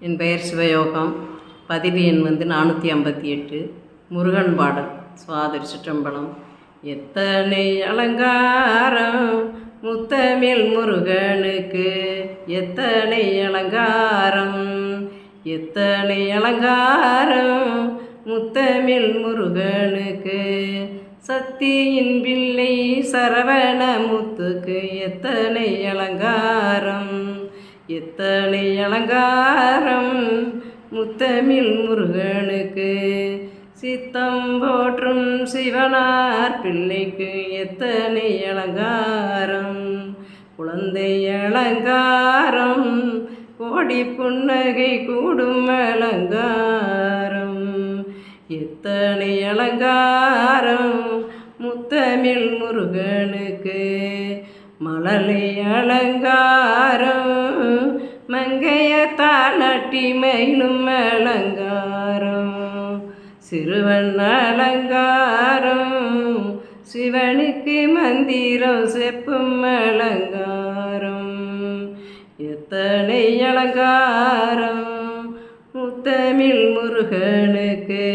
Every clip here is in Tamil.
என் பெயர் சிவயோகம். பதிவு எண் வந்து நானூற்றி ஐம்பத்தி எட்டு. முருகன் பாடல் சுவாதிரி சிற்றம்பலம். எத்தனை அலங்காரம் முத்தமிழ் முருகனுக்கு. எத்தனை அலங்காரம் எத்தனை அலங்காரம் முத்தமிழ் முருகனுக்கு. சக்தியின் பிள்ளை சரவண முத்துக்கு எத்தனை அலங்காரம் எத்தனை அலங்காரம் முத்தமிழ் முருகனுக்கு? சித்தம் போற்றும் சிவனார் பிள்ளைக்கு எத்தனை அலங்காரம்? குழந்தை அலங்காரம் கோடி புன்னகை கூடும் அலங்காரம். எத்தனை அலங்காரம் முத்தமிழ் முருகனுக்கு? மலலை அலங்காரம் மங்கைய தாளாட்டி மயிலும் அலங்காரம். சிறுவன் அலங்காரம் சிவனுக்கு மந்திரம் செப்பும் அலங்காரம். எத்தனை அலங்காரம் முத்தமிழ் முருகனுக்கு.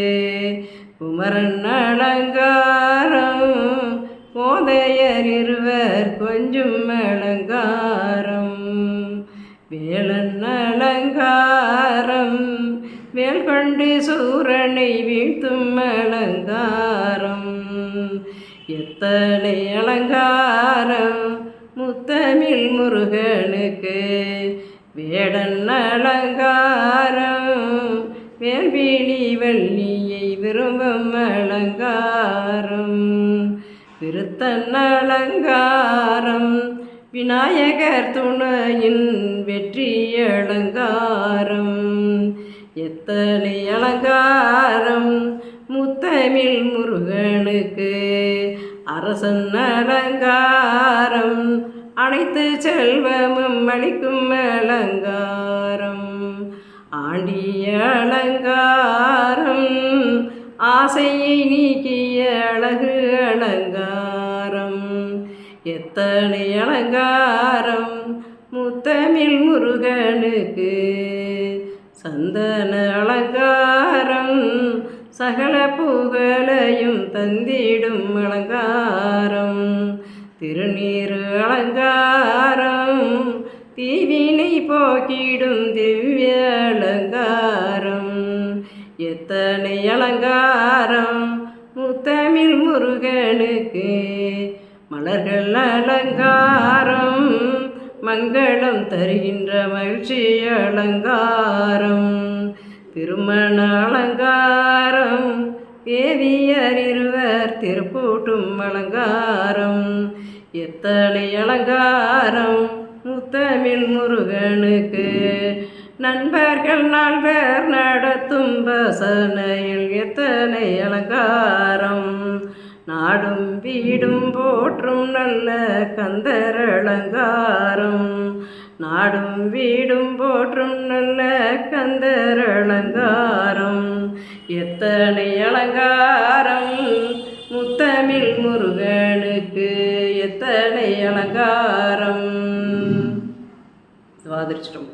குமரன் அலங்காரம் கோதையர் இருவர் கொஞ்சம் அலங்காரம் வேலன் அலங்காரம் வேல் கொண்டு சூரனை வீழ்த்தும் அலங்காரம் எத்தனை அலங்காரம் முத்தமிழ் முருகனுக்கு வேடன் அலங்காரம் வேல்விழி வள்ளியை விரும்பும் அலங்காரம். திருத்தன்னலங்காரம் விநாயகர் துணையின் வெற்றி அலங்காரம் எத்தனை அலங்காரம் முத்தமிழ் முருகனுக்கு. அரசன் அலங்காரம் அனைத்து செல்வமும் அளிக்கும் அலங்காரம். ஆண்டிய அலங்காரம் ஆசையை நீக்கிய அழகு அலங்காரம். முத்தணி அலங்காரம் முத்தமிழ் முருகனுக்கு. சந்தன அலங்காரம் சகல புகழையும் தந்திடும் அலங்காரம். திருநீரு அலங்காரம் தீவினை போக்கிடும் திவ்ய அலங்காரம். எத்தனை அலங்காரம் முத்தமிழ் முருகனுக்கு. மலர்கள் அலங்காரம் மங்களம் தருகின்ற மகிழ்ச்சி அலங்காரம். திருமண அலங்காரம் ஏவியர் இருவர் திருப்பூட்டும் அலங்காரம். எத்தனை அலங்காரம் முத்தமிழ் முருகனுக்கு. நண்பர்கள் நால்வர் நடத்தும் பசனையில் எத்தனை அலங்காரம். நாடும் வீடும் போற்றும் நல்ல கந்தரலங்காரம். நாடும் வீடும் போற்றும் நல்ல கந்தரலங்காரம். எத்தனை அலங்காரம் முத்தமிழ் முருகனுக்கு எத்தனை அலங்காரம்? சுவாதிரிச்சிட்டோம்